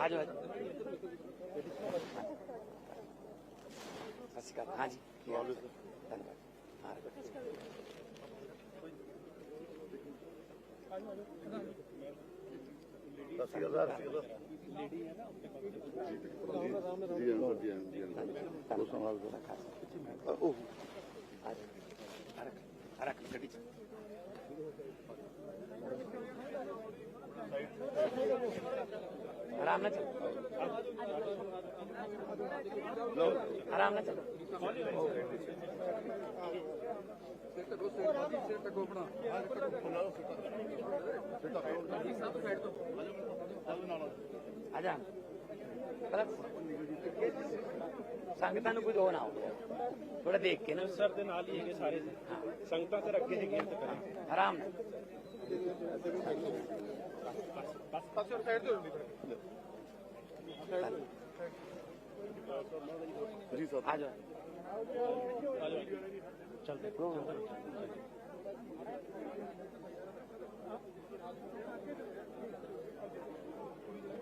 ਆ ਜਾਓ ਸਤਿ ਸ਼੍ਰੀ ਅਕਾਲ ਹਾਂਜੀ ਧੰਨਵਾਦ ਸਤਿ ਸ਼੍ਰੀ ਅਕਾਲ ਲੇਡੀ ਹੈ ਨਾ ਜੀ ਹਾਂ ਜੀ ਜੀ ਉਹ ਸੰਭਾਲ ਕੇ ਖਾਸ ਉਹ ਆ ਜਾ ਰੱਖ ਰੱਖ ਗੱਡੀ ਚ ਆਰਾਮ ਨਾਲ ਚਲੋ। ਆਰਾਮ ਨਾਲ ਚਲੋ। ਆ ਜਾ। ਸੰਗਤਾਂ ਨੂੰ ਕੁਝ ਹੋ ਨਾ ਹੋ? ਥੋੜਾ ਦੇਖ ਕੇ ਨਾ। ਸਰ ਦੇ ਨਾਲ ਹੀ ਹੈਗੇ ਸਾਰੇ ਸੰਗਤਾਂ ਤੇ ਅੱਗੇ ਹੈਗੇ ਤੇ ਕਰਾਂਗੇ। ਆਰਾਮ ਨਾਲ। ਜੀ ਸਰ। ਆ ਜਾਓ।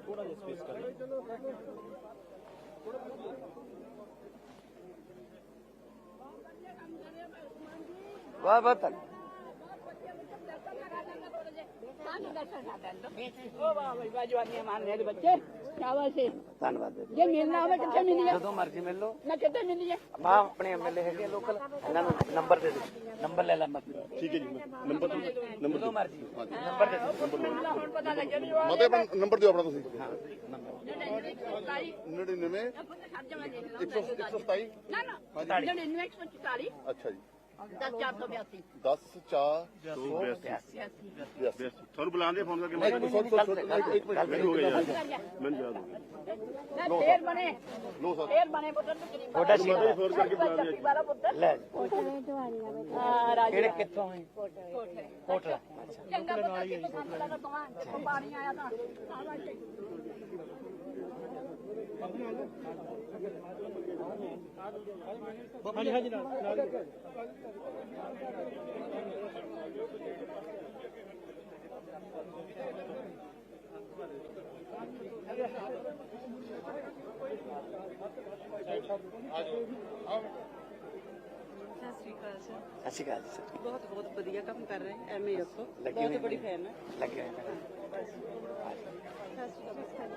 ਥੋੜਾ ਜਿਹਾ ਸਪੇਸ ਕਰ ਲਓ। ਵਾਹ ਵਾਹ ਤੱਕ ਉਹ ਵਾਹ ਬਈ ਵਾਹ ਜਵਾਨੀਆਂ ਮਾਰਨੇ ਦੇ ਬੱਚੇ ਸ਼ਾਬਾਸ਼ ਏ। ਧੰਨਵਾਦ ਜੀ। ਜੇ ਮਿਲਣਾ ਹੋਵੇ ਕਿੱਥੇ ਮਿਲੀਏ ਜਦੋਂ ਮਰਜ਼ੀ ਮਿਲ ਲਓ। ਨਾ ਕਿੱਥੇ ਮਿਲੀਏ ਮਾਂ ਆਪਣੇ ਐਮਐਲਏ ਹੈਗੇ ਲੋਕਲ ਇਹਨਾਂ ਨੂੰ ਨੰਬਰ ਦੇ ਦੇ ਨੰਬਰ ਲੈ ਲੈ ਮੈਂ ਠੀਕ ਹੈ ਜੀ ਨੰਬਰ ਨੰਬਰ ਜਦੋਂ ਮਰਜ਼ੀ। ਨੰਬਰ ਦੇ ਦੇ ਮਿਲਣਾ ਹੁਣ ਪਤਾ ਲੱਗਿਆ ਵੀ ਉਹ ਮਤੇ ਆਪਣਾ ਨੰਬਰ ਦਿਓ ਆਪਣਾ ਤੁਸੀਂ। ਸਤਾਈ। 99 ਖਰਚ ਮੈਂ ਦੇਖ 127 ਨਾ ਨਾ 99 144 ਅੱਛਾ ਜੀ। 10482 10 4 ਤੁਹਾਨੂੰ ਬੁਲਾਉਂਦੇ ਫੋਨ ਕਰਕੇ। ਮਿੰਟ ਹੋ ਗਿਆ ਯਾਰ ਮੈਨੂੰ ਯਾਦ ਹੋ ਗਿਆ। ਨਾ ਫੇਰ ਬਣੇ। ਲੋ ਸਰ। ਫੇਰ ਬਣੇ ਪੁੱਤਰ ਨੂੰ ਗਰੀਬ ਤੁਹਾਡਾ ਸੀ ਫੋਨ ਕਰਕੇ ਬੁਲਾ ਦਿਆ ਵਾਲਾ ਪੁੱਤਰ। ਲੈ। ਹਾਂ ਰਾਜ। ਕਿਹੜੇ ਕਿੱਥੋਂ ਹੈ ਕੋਠੇ। ਕੋਟਲਾ ਚੰਗਾ ਪੁੱਤਰ ਕਿਤੇ ਕੰਮ ਲੱਗਾ ਤੋਂ ਪਾਣੀ ਆਇਆ ਤਾਂ। ਹਾਂਜੀ ਹਾਂਜੀ ਨਾਲ ਨਾਲ ਸਤਿ ਸ਼੍ਰੀ ਅਕਾਲ ਸਰ। ਅਕਾਲ ਜੀ ਸਰ। ਬਹੁਤ ਬਹੁਤ ਵਧੀਆ ਕੰਮ ਕਰ ਰਹੇ ਐ ਐਮਏ ਰੱਖੋ ਲੱਗੇ ਬਹੁਤ ਬੜੀ ਨੇ। ਫੈਨ ਹੈ ਲੱਗੇ ਹੋਏ ਨੇ। ਸਤਿ ਸ਼੍ਰੀ ਅਕਾਲ।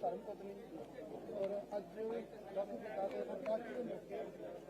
ਧਰਮ ਪਤਨੀ ਔਰ ਅੱਜ ਦਸ ਪਿਤਾ ਦੇ ਪੱਕਾ ਕਿਉਂ ਨਿਕਲੇ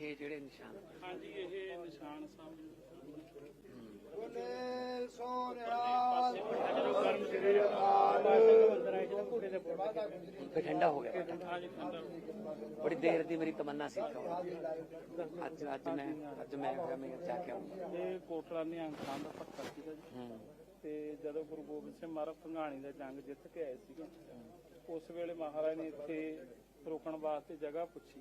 ਇਹ ਜਿਹੜੇ ਨਿਸ਼ਾਨ ਹਾਂਜੀ ਇਹ ਨਿਸ਼ਾਨ ਸਾਹਿਬ ਫਿਰ ਠੰਡਾ ਹੋ ਗਿਆ। ਬੜੀ ਦੇਰ ਦੀ ਮੇਰੀ ਤਮੰਨਾ ਸੀ ਅੱਜ ਅੱਜ ਮੈਂ ਅੱਜ ਮੈਂ ਮੈਂ ਜਾ ਕੇ ਆਉਂਗਾ। ਇਹ ਕੋਟਲਾ ਨਿਹੰਗ ਖਾਨ ਦਾ ਪੱਕਾ ਸੀਗਾ ਜੀ। ਤੇ ਜਦੋਂ ਗੁਰੂ ਗੋਬਿੰਦ ਸਿੰਘ ਮਹਾਰਾਜ ਭੰਗਾਣੀ ਦਾ ਜੰਗ ਜਿੱਤ ਕੇ ਆਏ ਸੀਗੇ ਉਸ ਵੇਲੇ ਮਹਾਰਾਜ ਨੇ ਇੱਥੇ ਰੁਕਣ ਵਾਸਤੇ ਜਗ੍ਹਾ ਪੁੱਛੀ।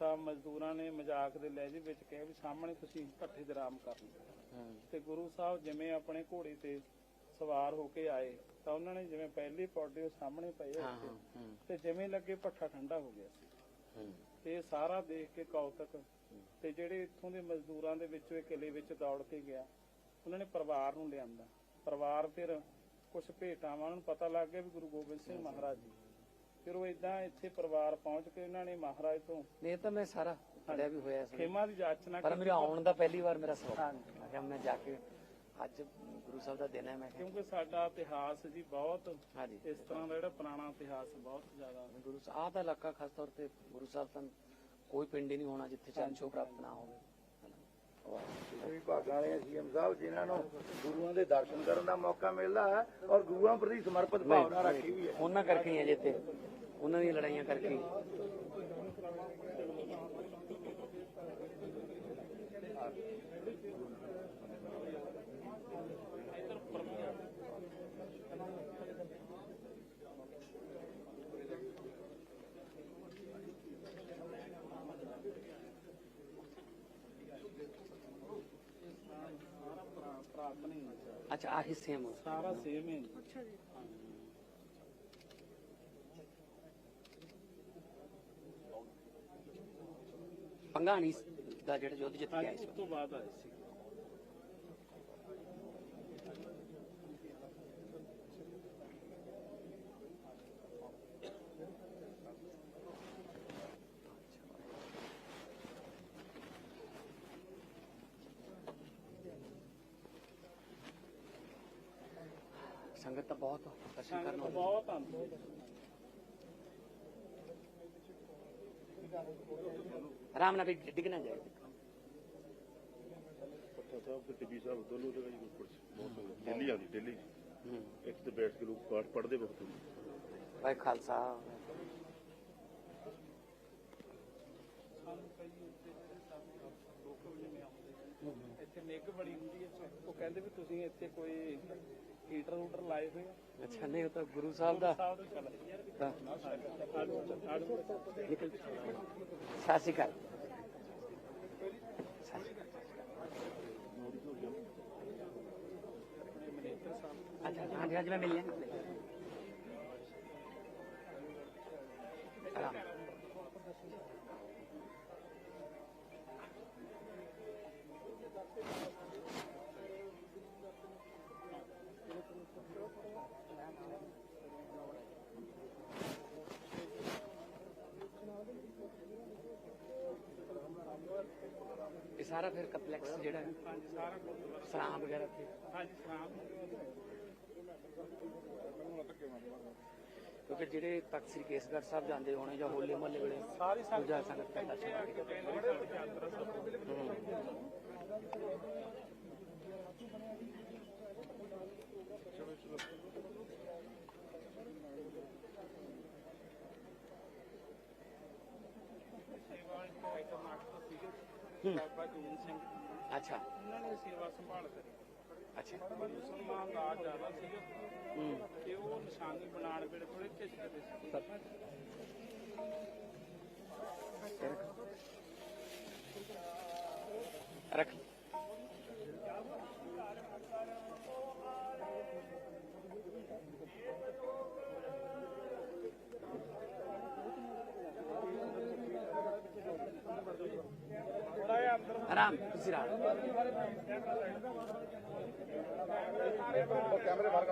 ਤਾਂ ਮਜ਼ਦੂਰਾਂ ਨੇ ਮਜ਼ਾਕ ਦੇ ਲਹਿਜੇ ਵਿੱਚ ਕਿਹਾ ਵੀ ਸਾਹਮਣੇ ਤੁਸੀਂ ਭੱਠੇ ਤੇ ਆਰਾਮ ਕਰ ਲਓ ਤੇ ਗੁਰੂ ਸਾਹਿਬ ਜਿਵੇਂ ਆਪਣੇ ਘੋੜੇ ਤੇ ਸਵਾਰ ਹੋ ਕੇ ਆਏ ਤਾਂ ਉਹਨਾਂ ਨੇ ਜਿਵੇਂ ਪਹਿਲੀ ਪੌੜੀ ਉਹ ਸਾਹਮਣੇ ਪਏ ਹੋਏ ਸੀ ਤੇ ਜਿਵੇਂ ਲੱਗੇ ਭੱਠਾ ਠੰਡਾ ਹੋ ਗਿਆ ਸੀ। ਤੇ ਸਾਰਾ ਦੇਖ ਕੇ ਕੌਤਕ ਤੇ ਜਿਹੜੇ ਇੱਥੋਂ ਦੇ ਮਜ਼ਦੂਰਾਂ ਦੇ ਵਿੱਚੋਂ ਇਹ ਕਿਲੇ ਵਿੱਚ ਦੌੜ ਕੇ ਗਿਆ ਉਹਨਾਂ ਨੇ ਪਰਿਵਾਰ ਨੂੰ ਲਿਆਂਦਾ। ਪਰਿਵਾਰ ਫਿਰ ਕੁਝ ਭੇਟਾਵਾਂ ਨੂੰ ਪਤਾ ਲੱਗ ਗਿਆ ਵੀ ਗੁਰੂ ਗੋਬਿੰਦ ਸਿੰਘ ਮਹਾਰਾਜ ਜੀ। ਫਿਰ ਉਹ ਇਦਾਂ ਇੱਥੇ ਪਰਿਵਾਰ ਪਹੁੰਚ ਕੇ ਇਹਨਾਂ ਨੇ ਮਹਾਰਾਜ ਤੋਂ ਨਹੀਂ ਤਾਂ ਮੈਂ ਸਾਰਾ ਪੜਿਆ ਵੀ ਹੋਇਆ ਸੀ ਖੇਮਾ ਦੀ ਜਾਚਨਾ ਪਰ ਮੇਰੇ ਆਉਣ ਦਾ ਪਹਿਲੀ ਵਾਰ ਮੇਰਾ ਸਵਾਲ ਮੈਂ ਕਿਹਾ ਮੈਂ ਜਾ ਕੇ ਅੱਜ ਗੁਰੂ ਸਾਹਿਬ ਦਾ ਦਿਨ ਹੈ ਮੈਂ ਕਿਉਂਕਿ ਸਾਡਾ ਇਤਿਹਾਸ ਜੀ ਬਹੁਤ ਇਸ ਤਰ੍ਹਾਂ ਦਾ ਜਿਹੜਾ ਪੁਰਾਣਾ ਇਤਿਹਾਸ ਬਹੁਤ ਜ਼ਿਆਦਾ ਗੁਰੂ ਸਾਹਿਬ ਤਾਂ ਇਲਾਕਾ ਖਾਸ ਤੌਰ ਤੇ ਗੁਰੂ ਸਾਹਿਬ ਤਾਂ ਕੋਈ ਪਿੰਡ ਹੀ ਨਹੀਂ ਹੋਣਾ ਜਿੱਥੇ ਚਰਨ ਛੋਹ ਪ੍ਰਾਪਤ ਨਾ ਹੋਵੇ। ਵੀ ਭਾਗਾਂ ਵਾਲੇ ਸੀਐਮ ਸਾਹਿਬ ਜਿਨ੍ਹਾਂ ਨੂੰ ਗੁਰੂਆਂ ਦੇ ਦਰਸ਼ਨ ਕਰਨ ਦਾ ਮੌਕਾ ਮਿਲਦਾ ਹੈ ਔਰ ਗੁਰੂਆਂ ਪ੍ਰਤੀ ਸਮਰਪਿਤ ਭਾਵਨਾ ਰੱਖੀ ਵੀ ਹੈ ਉਹਨਾਂ ਕਰਕੇ ਹੀ ਹੈ ਜਿੱਥੇ ਉਹਨਾਂ ਦੀਆਂ ਲੜਾਈਆਂ ਕਰਕੇ ਹੀ। ਨਹੀਂ ਅੱਛਾ ਆਹੀ ਸੇਮ ਸਾਰਾ ਸੇਮ ਹੈ ਜੀ। ਪੰਗਾਣੀ ਦਾ ਜਿਹੜਾ ਯੁੱਧ ਜਿੱਤ ਕੇ ਸੀ। ਉਸ ਤੋਂ ਬਾਅਦ ਆਏ ਸੀ। ਸੰਗਤ ਤਾਂ ਬਹੁਤ ਦਰਸ਼ਨ ਕਰਨ ਆਉਂਦੀ ਬਹੁਤ ਆਉਂਦੀ ਹੈ ਆਰਾਮ ਨਾਲ ਵੀ ਡਿੱਗ ਨਾ ਜਾਏ। ਪੱਠਾ ਸਾਹਿਬ ਤੇ ਟਿੱਬੀ ਸਾਹਿਬ ਦੋਨੋਂ ਜਗ੍ਹਾ ਗੁਰਪੁਰ ਬਹੁਤ ਦਿੱਲੀ ਆਉਂਦੀ ਦਿੱਲੀ। ਹੂੰ। ਇੱਕ ਤੇ ਬੈਠ ਕੇ ਲੋਕ ਪਾਠ ਪੜ੍ਹਦੇ ਬਹੁਤ ਹੁੰਦੇ ਭਾਈ ਖਾਲਸਾ ਸਾਨੂੰ ਕਈ ਉੱਤੇ ਜਿਹੜੇ ਸਾਡੇ ਲੋਕ ਜਿਵੇਂ ਆਉਂਦੇ ਇੱਥੇ ਨਿੱਘ ਬੜੀ ਹੁੰਦੀ ਹੈ ਉਹ ਕਹਿੰਦੇ ਵੀ ਤੁਸੀਂ ਇੱਥੇ ਕੋਈ ਹੀਟਰ ਹੂਟਰ ਲਾਏ ਹੋਏ ਆ। ਅੱਛਾ ਨਹੀਂ ਉਹ ਤਾਂ ਗੁਰੂ ਸਾਹਿਬ ਦਾ। ਸਾਹਿਬ ਦੇ ਚੱਲ ਤਾਂ ਆੜੂ ਨਿਕਲ ਸਤਿ ਸ਼੍ਰੀ ਅਕਾਲ। ਸਤਿ ਸ਼੍ਰੀ ਅਕਾਲ ਅੱਛਾ ਹਾਂਜੀ ਅੱਜ ਮੈਂ ਮਿਲ ਸਾਰਾ ਫਿਰ ਕੰਪਲੈਕਸ ਜਿਹੜਾ ਸਾਰਾ ਵਗੈਰਾ ਤੇ। ਕਿਉਂਕਿ ਜਿਹੜੇ ਤਖਤ ਸ੍ਰੀ ਕੇਸਗੜ੍ਹ ਸਾਹਿਬ ਜਾਂਦੇ ਹੋਣੇ ਜਾਂ ਹੋਲੇ ਮਹੱਲੇ ਵੇਲੇ ਸਾਰੀ ਸੰਗਤ ਦਾ ਦਰਸ਼ਨ ਕਰਕੇ ਬਾਬਾ ਜੀਵਨ ਸਿੰਘ ਅੱਛਾ ਉਹਨਾਂ ਨੇ ਸੇਵਾ ਸੰਭਾਲ ਕਰੀ ਅੱਛਾ ਮੁਸਲਮਾਨ ਦਾ ਜ਼ਿਆਦਾ ਸੀ ਹੂੰ ਤੇ ਉਹ ਨਿਸ਼ਾਨੀ ਬਣਾਉਣ ਵੇਲੇ ਥੋੜੇ ਝਿਜਕਦੇ ਸੀ ਰੱਖ ਥੋੜਾ ਜਿਹਾ ਅੰਦਰ ਆਰਾਮ। ਤੁਸੀਂ ਰਾਮ ਕੈਮਰੇ ਬਾਹਰ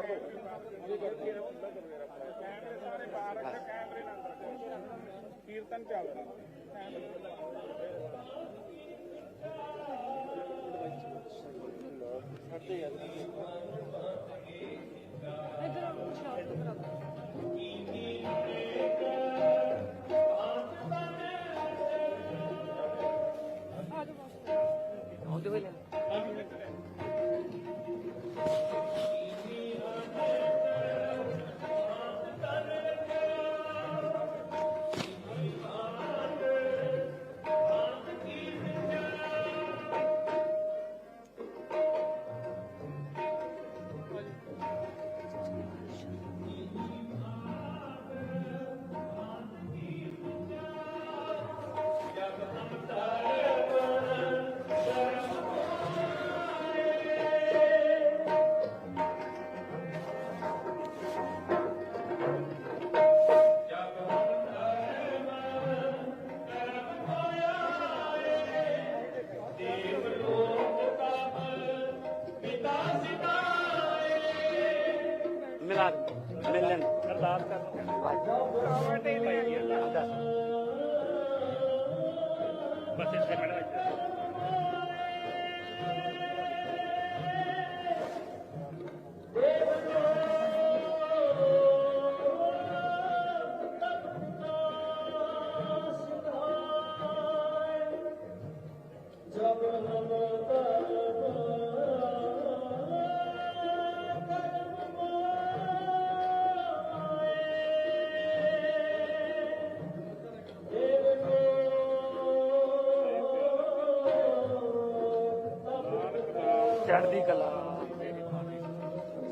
ਚੜ੍ਹਦੀ ਕਲਾ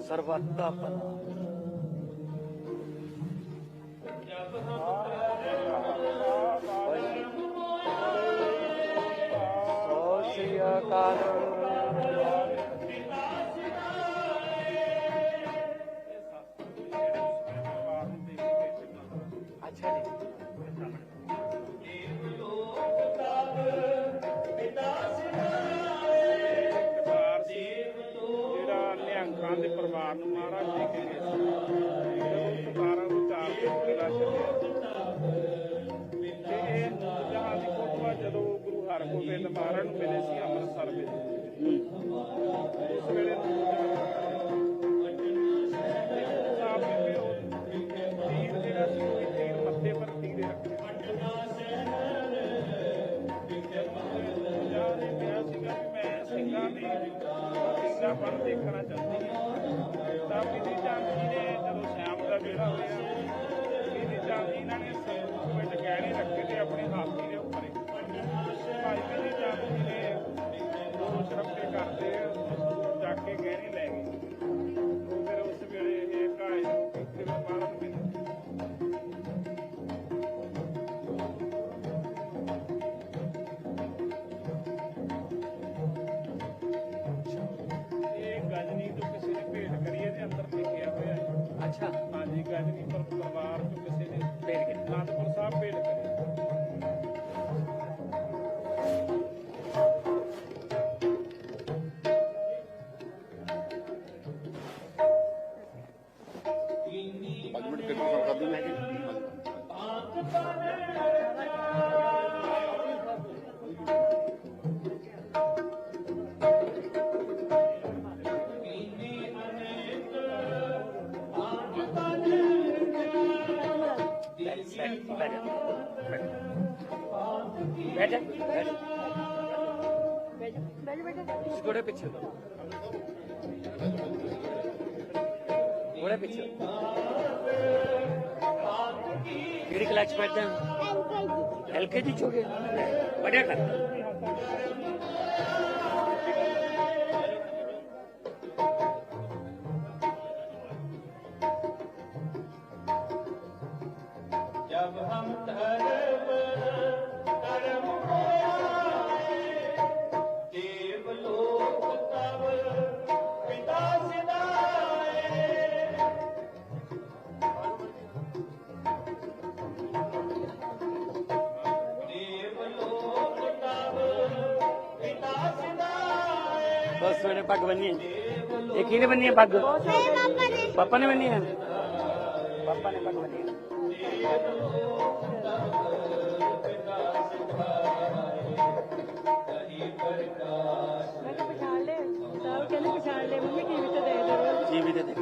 ਸਰਬੱਤਾ ਭਲਾ ਸਤਿ ਨਿਹੰਗਾਂ ਦੇ ਪਰਿਵਾਰ ਨੂੰ ਮਹਾਰਾਜ ਲੈ ਕੇ ਸੀ ਜਦੋਂ ਸਰਕਾਰਾਂ ਨੂੰ ਚਾਰ ਦਿਨ ਕਿਲਾ ਛੱਡਿਆ। ਤੇ ਇਹ ਜਹਾਂ ਦੀ ਕੋਟਵਾ ਜਦੋਂ ਗੁਰੂ ਹਰਗੋਬਿੰਦ ਮਹਾਰਾਜ ਨੂੰ ਮਿਲੇ ਸੀ, ਅੰਮ੍ਰਿਤਸਰ ਵਿੱਚ। ਉਸ ਵੇਲੇ ਸਾਹਿਬ ਹਾਂਜੀ ਗਜਨੀ ਪਰ ਥੋੜੇ ਪਿੱਛੇ ਥੋੜੇ ਪਿੱਛੇ ਕਿਹੜੀ ਕਲਾਸ ਚ ਪੜ੍ਹਦੇ ਹੋ ਐਲਕੇਜੀ ਚ ਹੋ ਗਏ ਪੜਿਆ ਕਰ ਬਸ ਮੈਨੇ ਬੰਨੀ ਹੈ ਇਹ ਕਿਹਨੇ ਬੰਨੀ ਹੈ ਪੱਗ? ਪਾਪਾ ਨੇ ਬੰਨੀ ਹੈ ਪਾਪਾ ਨੇ ਪੱਗ ਬੰਨੀ ਹੈ ਮੈਂ ਕਿਹਾ ਪਛਾਣ ਲੈ। ਸਾਹਿਬ ਕਹਿੰਦੇ ਪਛਾਣ ਲੈ। ਮੰਮੀ ਟੀਵੀ ਤੇ ਦੇਖ ਦੇ ਟੀਵੀ ਤੇ ਦੇਖ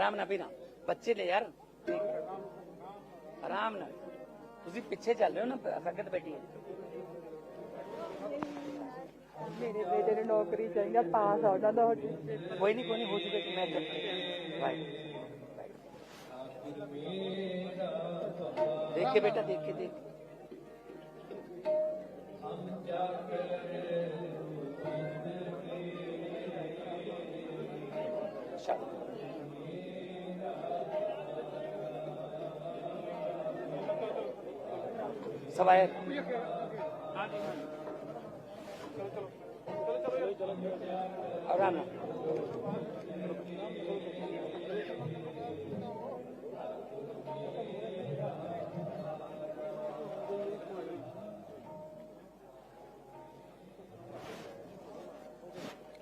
ਆਰਾਮ ਨਾਲ ਪੀਣਾ। ਬੱਚੇ ਨੇ ਯਾਰ ਆਰਾਮ ਨਾਲ। ਤੁਸੀਂ ਪਿੱਛੇ ਚੱਲ ਰਹੇ ਹੋ ਨਾ ਸੰਗਤ ਬੈਠੀ ਹੈ। ਮੇਰੇ ਬੇਟੇ ਨੂੰ ਨੌਕਰੀ ਚਾਹੀਦਾ ਪਾਸ ਆ ਉਹਦਾ ਦਾ ਕੋਈ ਨਹੀਂ ਕੋਈ ਨਹੀਂ ਹੋ ਜੂਗਾ ਕਿ ਮੈਂ ਚੱਲ ਬਾਈ ਦੇਖੇ ਬੇਟਾ ਦੇਖੇ ਦੇਖ। ਹਮ ਜਾ ਕੇ ਸਲਾਹ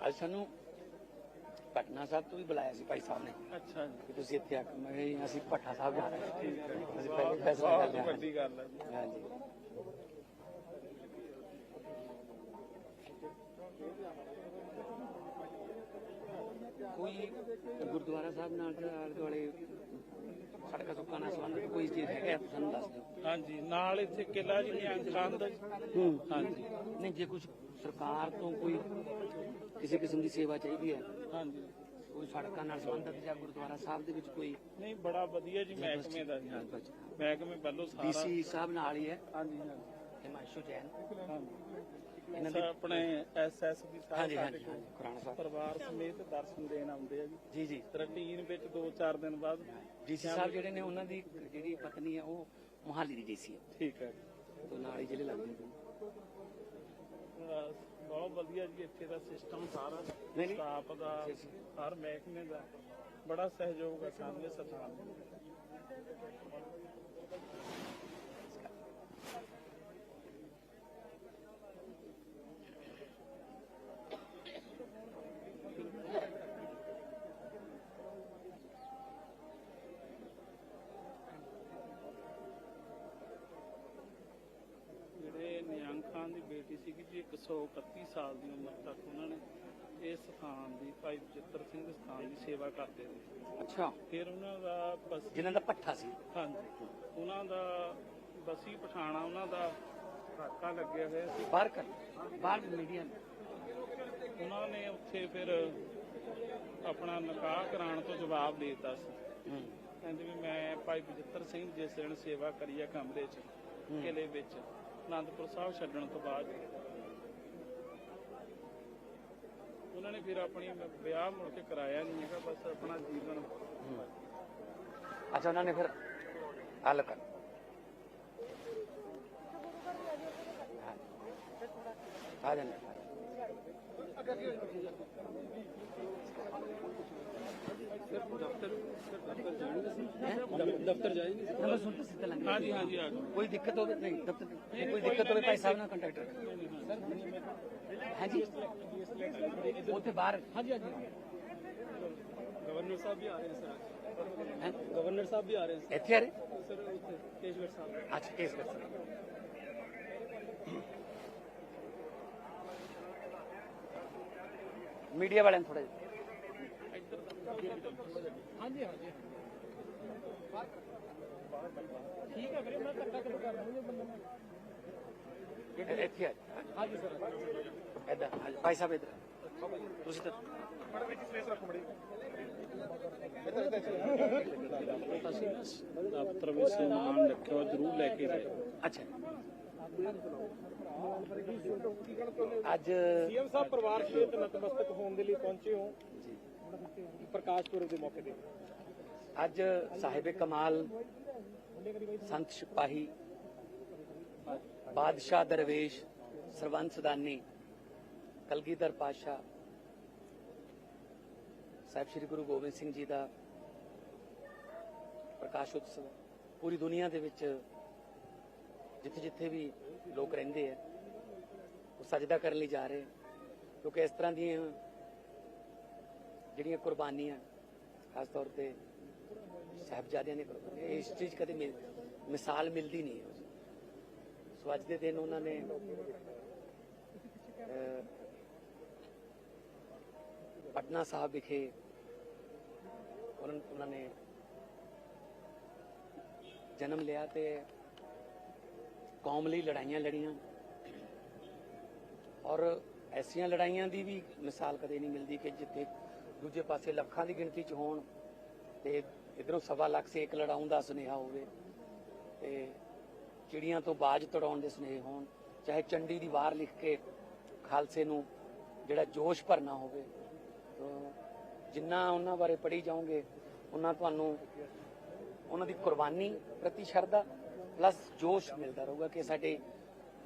ਅੱਜ ਸਾਨੂੰ ਪਟਨਾ ਸਾਹਿਬ ਤੋਂ ਵੀ ਬੁਲਾਇਆ ਸੀ ਭਾਈ ਸਾਹਿਬ ਨੇ। ਅੱਛਾ ਜੀ। ਤੁਸੀਂ ਇੱਥੇ ਆ ਕੇ ਮੈਂ ਅਸੀਂ ਭੱਠਾ ਸਾਹਿਬ ਜਾਣਾ ਹੈ। ਅਸੀਂ ਪਹਿਲੇ ਫੈਸਲਾ ਕਰ ਲਿਆ। ਹਾਂਜੀ। ਗੁਰਦੁਆਰਾ ਸਾਹਿਬ ਨਾਲ ਜਾਂ ਆਲੇ ਦੁਆਲੇ ਸੜਕਾਂ ਸੁੱਕਾਂ ਨਾਲ ਸੰਬੰਧਿਤ ਕੋਈ ਚੀਜ਼ ਹੈਗਾ ਤਾਂ ਸਾਨੂੰ ਦੱਸ ਦਿਓ। ਹਾਂਜੀ ਨਾਲ ਇੱਥੇ ਕਿਲਾ ਜੀ ਨਿਹੰਗ ਕੰਧ ਹੂੰ। ਹਾਂਜੀ। ਨਹੀਂ ਜੇ ਕੁਝ ਸਰਕਾਰ ਤੋਂ ਕੋਈ ਕਿਸੇ ਕਿਸਮ ਦੀ ਸੇਵਾ ਚਾਹੀਦੀ ਹੈ ਹਾਂਜੀ। ਕੋਈ ਸੜਕਾਂ ਨਾਲ ਸੰਬੰਧਿਤ ਜਾਂ ਗੁਰਦੁਆਰਾ ਸਾਹਿਬ ਦੇ ਵਿੱਚ ਕੋਈ ਨਹੀਂ ਬੜਾ ਵਧੀਆ ਜੀ ਮਹਿਕਮੇ ਦਾ ਜੀ। ਮਹਿਕਮੇ ਵੱਲੋਂ ਸਾਰਾ ਡੀਸੀ ਸਾਹਿਬ ਨਾਲ ਹੀ ਹੈ। ਹਾਂਜੀ ਹਾਂਜੀ। ਹਿਮਾਂਸ਼ੂ ਜੈਨ। ਹਾਂਜੀ। ਇਹਨਾਂ ਦੇ ਆਪਣੇ ਐਸਐਸਪੀ ਸਾਹਿਬ ਹਾਂਜੀ ਸਾਡੇ ਹਾਂਜੀ ਹਾਂਜੀ ਖੁਰਾਣਾ ਸਾਹਿਬ। ਪਰਿਵਾਰ ਸਮੇਤ ਦਰਸ਼ਨ ਦੇਣ ਆਉਂਦੇ ਆ ਜੀ। ਜੀ ਜੀ। ਰੁਟੀਨ ਵਿੱਚ 2-4 ਦਿਨ ਬਾਅਦ ਡੀਸੀ ਸਾਹਿਬ ਜਿਹੜੇ ਨੇ ਉਹਨਾਂ ਦੀ ਜਿਹੜੀ ਪਤਨੀ ਹੈ ਉਹ ਮੋਹਾਲੀ ਦੀ ਡੀਸੀ ਹੈ ਠੀਕ ਹੈ। ਤੋਂ ਨਾਲ ਹੀ ਜ਼ਿਲ੍ਹੇ ਲੱਗਦੇ ਨੇ। ਅਹ ਬਹੁਤ ਵਧੀਆ ਜੀ ਇੱਥੇ ਦਾ ਸਿਸਟਮ ਸਾਰਾ। ਨਹੀਂ। ਸਟਾਫ ਦਾ ਹਰ ਮਹਿਕਮੇ ਦਾ। ਬੜਾ ਸਹਿਯੋਗ ਹੈ ਸਾਹਮਣੇ ਸਰਕਾਰ ਦਾ ਜਿਹੜੇ ਨਿਹੰਗ ਖਾਨ ਦੀ ਬੇਟੀ ਸੀਗੀ ਜੀ 131 ਸਾਲ ਦੀ ਉਮਰ ਤੱਕ ਉਹਨਾਂ ਨੇ ਇਸ ਸਥਾਨ ਦੀ ਭਾਈ ਬਚਿੱਤਰ ਸਿੰਘ ਸਥਾਨ ਦੀ ਸੇਵਾ ਕਰਦੇ ਰਹੇ। ਅੱਛਾ। ਫਿਰ ਉਹਨਾਂ ਦਾ ਬਸੀ ਜਿਨ੍ਹਾਂ ਦਾ ਪੱਠਾ ਸੀ। ਹਾਂਜੀ। ਉਹਨਾਂ ਦਾ ਬਸੀ ਪਠਾਣਾ ਉਹਨਾਂ ਦਾ ਕਾਕਾ ਲੱਗਿਆ ਹੋਇਆ ਸੀ। ਬਾਹਰ ਕਰ ਬਾਹਰ ਮੀਡੀਆ ਉਹਨਾਂ ਨੇ ਉੱਥੇ ਫਿਰ ਆਪਣਾ ਨਿਕਾਹ ਕਰਾਉਣ ਤੋਂ ਜਵਾਬ ਦੇ ਦਿੱਤਾ ਸੀ। ਕਹਿੰਦੇ ਵੀ ਮੈਂ ਭਾਈ ਬਚਿੱਤਰ ਸਿੰਘ ਜਿਸ ਦਿਨ ਸੇਵਾ ਕਰੀ ਆ ਕਮਰੇ 'ਚ ਕਿਲੇ ਵਿੱਚ ਆਨੰਦਪੁਰ ਸਾਹਿਬ ਛੱਡਣ ਤੋਂ ਬਾਅਦ ਉਹਨਾਂ ਨੇ ਫਿਰ ਆਪਣੀ ਵਿਆਹ ਮੁੜ ਕੇ ਕਰਾਇਆ ਨਹੀਂ ਹੈਗਾ, ਬਸ ਆਪਣਾ ਜੀਵਨ ਅੱਛਾ, ਉਹਨਾਂ ਨੇ ਫਿਰ ਹੱਲ ਕਰ ਹਾਂ। ਆ ਜਾਣਾ ਦਫ਼ਤਰ ਜਾਏਗੀ ਨੰਬਰ ਸੁਣ ਕੇ ਸਿੱਧਾ ਲੰਘ ਹਾਂਜੀ ਹਾਂਜੀ ਆ ਜਾਓ ਕੋਈ ਦਿੱਕਤ ਹੋਵੇ ਨਹੀਂ ਦਫ਼ਤਰ ਜੇ ਕੋਈ ਦਿੱਕਤ ਹੋਵੇ ਭਾਈ ਸਾਹਿਬ ਨਾਲ ਕੰਟੈਕਟ ਰੱਖੋ ਹਾਂਜੀ ਉੱਥੇ ਬਾਹਰ ਹਾਂਜੀ ਹਾਂਜੀ ਗਵਰਨਰ ਸਾਹਿਬ ਵੀ ਆ ਰਹੇ ਸਰ ਹੈਂ? ਗਵਰਨਰ ਸਾਹਿਬ ਵੀ ਆ ਰਹੇ ਇੱਥੇ ਆ ਰਹੇ ਸਰ ਉੱਥੇ ਕੇਸ਼ਗੜ ਸਾਹਿਬ ਅੱਛਾ ਕੇਸ ਕਰ ਸਕਦੇ ਮੀਡੀਆ ਵਾਲਿਆਂ ਨੂੰ ਥੋੜਾ ਜਿਹਾ ਹਾਂਜੀ ਹਾਂਜੀ। ਠੀਕ ਹੈ ਵੀਰੇ ਮੈਂ ਧੱਕਾ ਕਿਉਂ ਕਰ ਦੂੰਗਾ ਬੰਦੇ ਨੂੰ ਇ- ਇੱਥੇ ਆ ਹਾਂਜੀ ਸਰ। ਇਦਾਂ ਭਾਈ ਸਾਹਿਬ ਇਧਰ ਤੁਸੀਂ ਤਾਂ ਅਸੀਂ ਨਾ ਦਫ਼ਤਰ ਵਿੱਚ ਸਨਮਾਨ ਰੱਖਿਆ ਜਰੂਰ ਲੈ ਕੇ ਜਾਇਓ। ਅੱਛਾ। ਅੱਜ ਸੀਐਮ ਸਾਹਿਬ ਪਰਿਵਾਰ ਸਮੇਤ ਨਤਮਸਤਕ ਹੋਣ ਦੇ ਲਈ ਪਹੁੰਚੇ ਹੋ। ਪ੍ਰਕਾਸ਼ ਪੁਰਬ ਦੇ ਮੌਕੇ ਤੇ। ਅੱਜ ਸਾਹਿਬ ਕਮਾਲ ਸੰਤ ਸਿਪਾਹੀ, ਬਾਦਸ਼ਾਹ ਦਰਵੇਸ਼, ਸਰਵੰਤ ਸਦਾਨੀ, ਕਲਗੀਧਰ ਪਾਸ਼ਾ ਸਾਹਿਬ ਸ੍ਰੀ ਗੁਰੂ ਗੋਬਿੰਦ ਸਿੰਘ ਜੀ ਦਾ ਪ੍ਰਕਾਸ਼ ਉਤਸਵ। ਪੂਰੀ ਦੁਨੀਆ ਦੇ ਵਿੱਚ ਜਿੱਥੇ ਜਿੱਥੇ ਵੀ ਲੋਕ ਰਹਿੰਦੇ ਆ, ਉਹ ਸਜਦਾ ਕਰਨ ਲਈ ਜਾ ਰਹੇ ਕਿਉਂਕਿ ਇਸ ਤਰ੍ਹਾਂ ਦੀਆਂ ਜਿਹੜੀਆਂ ਕੁਰਬਾਨੀਆਂ, ਖਾਸ ਤੌਰ ਤੇ ਸਾਹਿਬਜ਼ਾਦਿਆਂ ਨੇ ਕੁਰਬਾਨੀ ਇਸ ਚੀਜ਼ ਕਦੇ ਮਿਲ- ਮਿਸਾਲ ਮਿਲਦੀ ਨਹੀਂ ਹੈ। ਸੋ ਅੱਜ ਦੇ ਦਿਨ ਉਹਨਾਂ ਨੇ ਪਟਨਾ ਸਾਹਿਬ ਵਿਖੇ ਉਹਨਾਂ ਉਹਨਾਂ ਨੇ ਜਨਮ ਲਿਆ ਤੇ ਕੌਮ ਲਈ ਲੜਾਈਆਂ ਲੜੀਆਂ। ਔਰ ਐਸੀਆਂ ਲੜਾਈਆਂ ਦੀ ਵੀ ਮਿਸਾਲ ਕਦੇ ਨਹੀਂ ਮਿਲਦੀ ਕਿ ਜਿੱਥੇ ਦੂਜੇ ਪਾਸੇ ਲੱਖਾਂ ਦੀ ਗਿਣਤੀ 'ਚ ਹੋਣ ਤੇ ਇਧਰੋਂ ਸਵਾ ਲੱਖ ਸੇਕ ਲੜਾਉਣ ਦਾ ਸੁਨੇਹਾ ਹੋਵੇ ਤੇ ਚਿੜੀਆਂ ਤੋਂ ਬਾਜ ਤੜਾਉਣ ਦੇ ਸੁਨੇਹੇ ਹੋਣ, ਚਾਹੇ ਚੰਡੀ ਦੀ ਵਾਰ ਲਿਖ ਕੇ ਖਾਲਸੇ ਨੂੰ ਜਿਹੜਾ ਜੋਸ਼ ਭਰਨਾ ਹੋਵੇ ਜਿੰਨਾ ਉਹਨਾਂ ਬਾਰੇ ਪੜ੍ਹੀ ਜਾਓਗੇ, ਉਹਨਾਂ ਤੁਹਾਨੂੰ ਉਹਨਾਂ ਦੀ ਕੁਰਬਾਨੀ ਪ੍ਰਤੀ ਸ਼ਰਧਾ ਪਲੱਸ ਜੋਸ਼ ਮਿਲਦਾ ਰਹੂਗਾ ਕਿ ਸਾਡੇ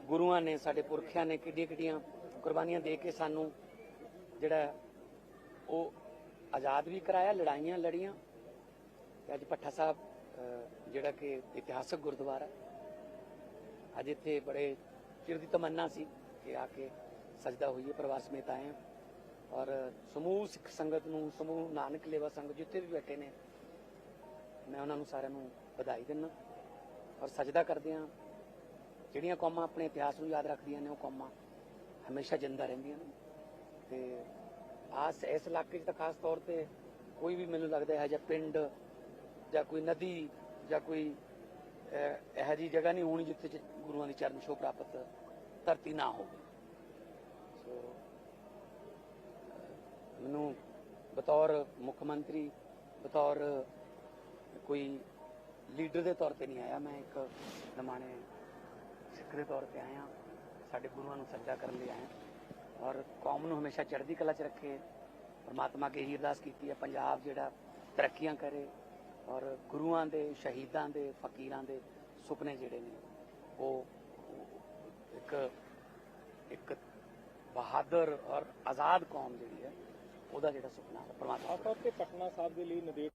ਗੁਰੂਆਂ ਨੇ, ਸਾਡੇ ਪੁਰਖਿਆਂ ਨੇ ਕਿੱਡੀਆਂ ਕਿੱਡੀਆਂ ਕੁਰਬਾਨੀਆਂ ਦੇ ਕੇ ਸਾਨੂੰ ਜਿਹੜਾ ਉਹ ਆਜ਼ਾਦ ਵੀ ਕਰਾਇਆ, ਲੜਾਈਆਂ ਲੜੀਆਂ। ਤੇ ਅੱਜ ਪੱਠਾ ਸਾਹਿਬ ਜਿਹੜਾ ਕਿ ਇਤਿਹਾਸਕ ਗੁਰਦੁਆਰਾ ਅੱਜ ਇੱਥੇ ਬੜੇ ਚਿਰ ਦੀ ਤਮੰਨਾ ਸੀ ਕਿ ਆ ਕੇ ਸਜਦਾ ਹੋਈਏ ਪਰਿਵਾਰ ਸਮੇਤ ਆਏ ਹਾਂ। ਔਰ ਸਮੂਹ ਸਿੱਖ ਸੰਗਤ ਨੂੰ, ਸਮੂਹ ਨਾਨਕ ਲੇਵਾ ਸੰਗਤ ਜਿੱਥੇ ਵੀ ਬੈਠੇ ਨੇ, ਮੈਂ ਉਹਨਾਂ ਨੂੰ ਸਾਰਿਆਂ ਨੂੰ ਵਧਾਈ ਦਿੰਦਾ ਔਰ ਸਜਦਾ ਕਰਦੇ ਹਾਂ। ਜਿਹੜੀਆਂ ਕੌਮਾਂ ਆਪਣੇ ਇਤਿਹਾਸ ਨੂੰ ਯਾਦ ਰੱਖਦੀਆਂ ਨੇ, ਉਹ ਕੌਮਾਂ ਹਮੇਸ਼ਾ ਜਿੰਦਾ ਰਹਿੰਦੀਆਂ ਨੇ। ਤੇ ਆਸ ਇਸ ਇਲਾਕੇ 'ਚ ਤਾਂ ਖਾਸ ਤੌਰ ਤੇ ਕੋਈ ਵੀ ਮੈਨੂੰ ਲੱਗਦਾ ਹੈ ਜਾਂ ਪਿੰਡ ਜਾਂ ਕੋਈ ਨਦੀ ਜਾਂ ਕੋਈ ਇਹੋ ਜਿਹੀ ਜਗ੍ਹਾ ਨਹੀਂ ਹੋਣੀ ਜਿੱਥੇ ਗੁਰੂਆਂ ਦੀ ਚਰਨ ਛੋਹ ਪ੍ਰਾਪਤ ਧਰਤੀ ਨਾ ਹੋਵੇ। ਸੋ ਮੈਨੂੰ ਬਤੌਰ ਮੁੱਖ ਮੰਤਰੀ ਬਤੌਰ ਕੋਈ ਲੀਡਰ ਦੇ ਤੌਰ ਤੇ ਨਹੀਂ ਆਇਆ। ਮੈਂ ਇੱਕ ਨਮਾਣੇ ਸਿੱਖ ਦੇ ਤੌਰ ਤੇ ਆਇਆ। ਸਾਡੇ ਗੁਰੂਆਂ ਨੂੰ ਸੱਜਾ ਕਰਨ ਲਈ ਆਇਆ। ਔਰ ਕੌਮ ਨੂੰ ਹਮੇਸ਼ਾ ਚੜ੍ਹਦੀ ਕਲਾ 'ਚ ਰੱਖੇ। ਪਰਮਾਤਮਾ ਅੱਗੇ ਇਹੀ ਅਰਦਾਸ ਕੀਤੀ ਹੈ ਪੰਜਾਬ ਜਿਹੜਾ ਤਰੱਕੀਆਂ ਕਰੇ ਔਰ ਗੁਰੂਆਂ ਦੇ ਸ਼ਹੀਦਾਂ ਦੇ ਫਕੀਰਾਂ ਦੇ ਸੁਪਨੇ ਜਿਹੜੇ ਨੇ ਉਹ ਇੱਕ ਇੱਕ ਬਹਾਦਰ ਔਰ ਆਜ਼ਾਦ ਕੌਮ ਜਿਹੜੀ ਹੈ ਉਹਦਾ ਜਿਹੜਾ ਸੁਪਨਾ ਹੈ। ਪਰਮਾਤਮਾ ਖਾਸ ਤੌਰ ਤੇ ਪਟਨਾ ਸਾਹਿਬ ਦੇ ਲਈ ਨਦੇੜ